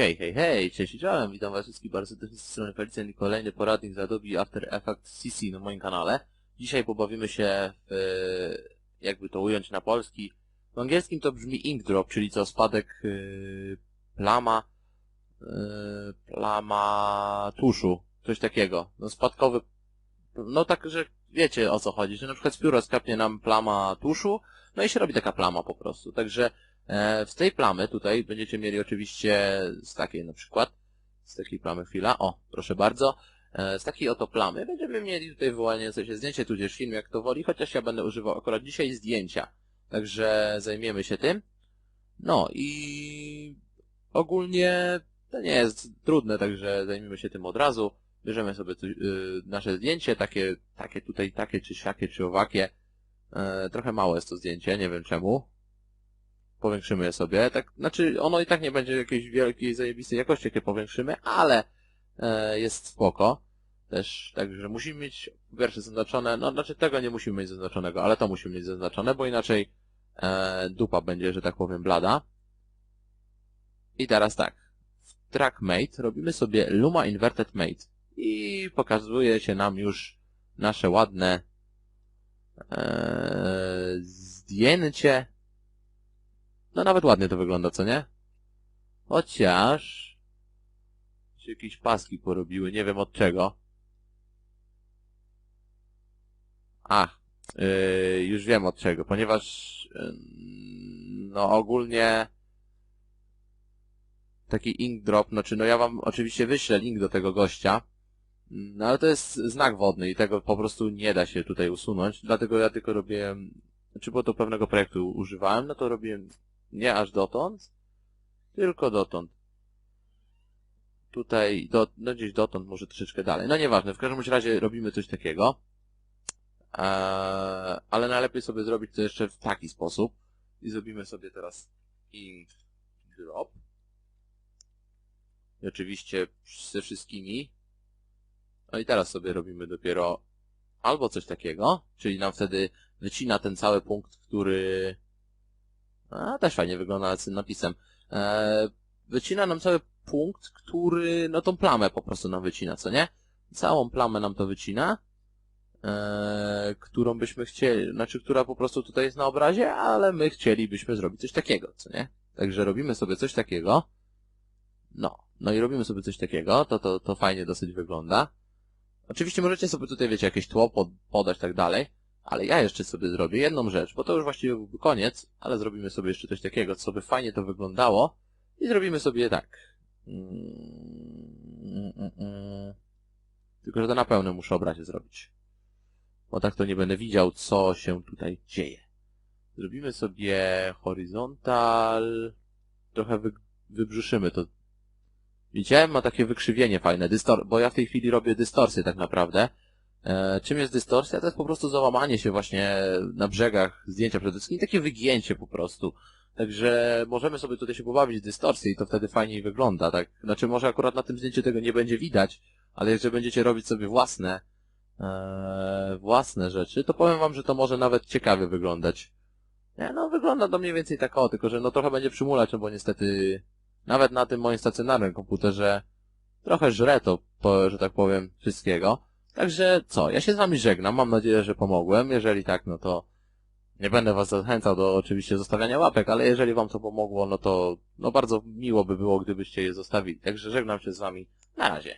Hej, hej, hej, cześć czołem, witam was wszystkich bardzo serdecznie z strony Felicjan i kolejny poradnik z Adobe After Effects CC na moim kanale. Dzisiaj pobawimy się w, e, jakby to ująć na polski. W angielskim to brzmi ink drop, czyli co, spadek yy, plama, yy, plama tuszu, coś takiego. No spadkowy, no tak, że wiecie o co chodzi, że na przykład z pióra skapnie nam plama tuszu, no i się robi taka plama po prostu. Także E, Z tej plamy tutaj będziecie mieli oczywiście z takiej na przykład, z takiej plamy chwila, o, proszę bardzo, E, z takiej oto plamy będziemy mieli tutaj wyłaniające się zdjęcie, tudzież film, jak to woli, chociaż ja będę używał akurat dzisiaj zdjęcia, także zajmiemy się tym. No i ogólnie to nie jest trudne, także zajmiemy się tym od razu. Bierzemy sobie tu, y, nasze zdjęcie, takie, takie tutaj, takie czy siakie, czy owakie. E, trochę małe jest to zdjęcie, nie wiem czemu powiększymy je sobie. Tak, znaczy, ono i tak nie będzie jakiejś wielkiej, zajebistej jakości, jakie powiększymy, ale e, jest spoko. Też, także musimy mieć po pierwsze zaznaczone, no znaczy tego nie musimy mieć zaznaczonego, ale to musimy mieć zaznaczone, bo inaczej e, dupa będzie, że tak powiem, blada. I teraz tak. W Track Mate robimy sobie Luma Inverted Mate i pokazuje się nam już nasze ładne e, zdjęcie no nawet ładnie to wygląda, co nie? Chociaż... się jakieś paski porobiły, nie wiem od czego. Ach, yy, już wiem od czego, ponieważ yy, no ogólnie taki ink drop, znaczy no ja wam oczywiście wyślę link do tego gościa, no ale to jest znak wodny i tego po prostu nie da się tutaj usunąć, dlatego ja tylko robiłem, znaczy bo do pewnego projektu używałem, no to robiłem nie aż dotąd, tylko dotąd. Tutaj, do, no gdzieś dotąd, może troszeczkę dalej. No nieważne, w każdym razie robimy coś takiego. Eee, ale najlepiej sobie zrobić to jeszcze w taki sposób. I zrobimy sobie teraz ink drop. I oczywiście ze wszystkimi. No i teraz sobie robimy dopiero albo coś takiego, czyli nam wtedy wycina ten cały punkt, który a, też fajnie wygląda z tym napisem. E, wycina nam cały punkt, który, no tą plamę po prostu nam wycina, co nie? Całą plamę nam to wycina, e, którą byśmy chcieli, znaczy, która po prostu tutaj jest na obrazie, ale my chcielibyśmy zrobić coś takiego, co nie? Także robimy sobie coś takiego. No, no i robimy sobie coś takiego, to, to, to fajnie dosyć wygląda. Oczywiście możecie sobie tutaj, wiecie, jakieś tło pod, podać, tak dalej. Ale ja jeszcze sobie zrobię jedną rzecz, bo to już właściwie byłby koniec, ale zrobimy sobie jeszcze coś takiego, co by fajnie to wyglądało i zrobimy sobie tak. Tylko, że to na pełnym muszę obrazie zrobić. Bo tak to nie będę widział, co się tutaj dzieje. Zrobimy sobie horyzontal. Trochę wy, wybrzuszymy to. Widzicie? Ma takie wykrzywienie fajne, dystor bo ja w tej chwili robię dystorsję tak naprawdę. E, czym jest dystorsja? To jest po prostu załamanie się właśnie na brzegach zdjęcia przede wszystkim, takie wygięcie po prostu. Także możemy sobie tutaj się pobawić w dystorsję i to wtedy fajniej wygląda, tak? Znaczy może akurat na tym zdjęciu tego nie będzie widać, ale jeżeli będziecie robić sobie własne, e, własne rzeczy, to powiem wam, że to może nawet ciekawie wyglądać. Nie, no wygląda to mniej więcej tak o, tylko że no trochę będzie przymulać, no bo niestety nawet na tym moim stacjonarnym komputerze trochę żre to, że tak powiem, wszystkiego. Także co, ja się z wami żegnam, mam nadzieję, że pomogłem. Jeżeli tak, no to nie będę was zachęcał do oczywiście zostawiania łapek, ale jeżeli wam to pomogło, no to no bardzo miło by było, gdybyście je zostawili. Także żegnam się z wami. Na razie.